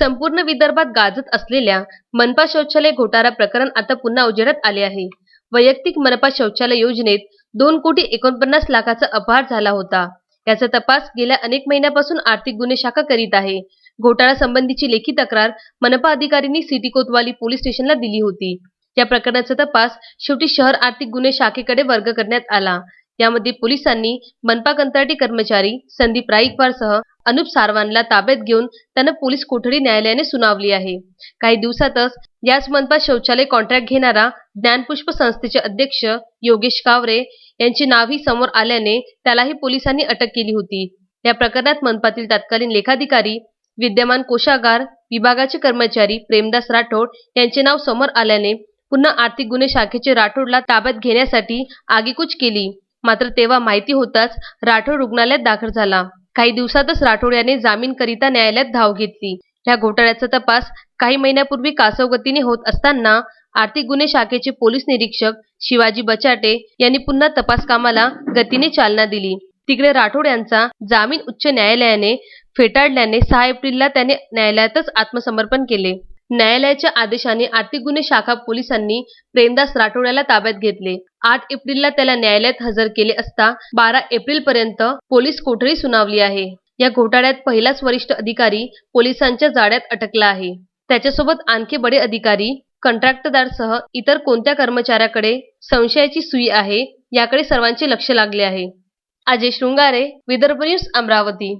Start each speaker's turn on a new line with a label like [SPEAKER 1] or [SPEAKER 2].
[SPEAKER 1] संपूर्ण विदर्भात गाजत असलेल्या मनपा शौचालय घोटाळा प्रकरण आता पुन्हा उजेडात आले आहे. वैयक्तिक मनपा शौचालय योजनेत दोन कोटी एकोणपन्नास लाखाचा अपहार झाला होता. याचा तपास गेल्या अनेक महिन्यापासून आर्थिक गुन्हे शाखा करीत आहे. घोटाळा संबंधीची लेखी तक्रार मनपा अधिकाऱ्यांनी सिटी कोतवाली पोलीस स्टेशनला दिली होती. या प्रकरणाचा तपास शेवटी शहर आर्थिक गुन्हे शाखेकडे वर्ग करण्यात आला. यामध्ये पोलिसांनी मनपा कंत्राटी कर्मचारी संदीप राईकवारसह अनुप सारवानला ताब्यात घेऊन त्यांना पोलीस कोठडी न्यायालयाने सुनावली आहे. काही दिवसातच याच मनपा शौचालय कॉन्ट्रॅक्ट घेणारा ज्ञानपुष्प संस्थेचे अध्यक्ष योगेश कावरे यांचे नावही समोर आल्याने त्यालाही पोलिसांनी अटक केली होती. या प्रकरणात मनपातील तत्कालीन लेखाधिकारी विद्यमान कोषागार विभागाचे कर्मचारी प्रेमदास राठोड यांचे नाव समोर आल्याने पुन्हा आर्थिक गुन्हे शाखेचे राठोडला ताब्यात घेण्यासाठी आगेकूच केली. मात्र तेव्हा माहिती होताच राठोड रुग्णालयात दाखल झाला. काही दिवसातच राठोड याने जामीनकरिता न्यायालयात धाव घेतली. या घोटाळ्याचा तपास काही महिन्यापूर्वी कासवगतीने होत असताना आर्थिक गुन्हे शाखेचे पोलीस निरीक्षक शिवाजी बचाटे यांनी पुन्हा तपास कामाला गतीने चालना दिली. तिकडे राठोड यांचा जामीन उच्च न्यायालयाने फेटाळल्याने सहा एप्रिलला त्याने न्यायालयातच आत्मसमर्पण केले. न्यायालयाच्या आदेशाने आर्थिक गुन्हे शाखा पोलिसांनी प्रेमदास राठोड्याला ताब्यात घेतले. आठ एप्रिलला त्याला न्यायालयात हजर केले असता बारा एप्रिल पर्यंत पोलीस कोठडी सुनावली आहे. या घोटाळ्यात पहिलाच वरिष्ठ अधिकारी पोलिसांच्या जाळ्यात अटकला आहे. त्याच्यासोबत आणखी बडे अधिकारी कंत्राटदारसह इतर कोणत्या कर्मचाऱ्याकडे संशयाची सुई आहे याकडे सर्वांचे लक्ष लागले आहे. अजय शृंगारे विदर्भ न्यूज अमरावती.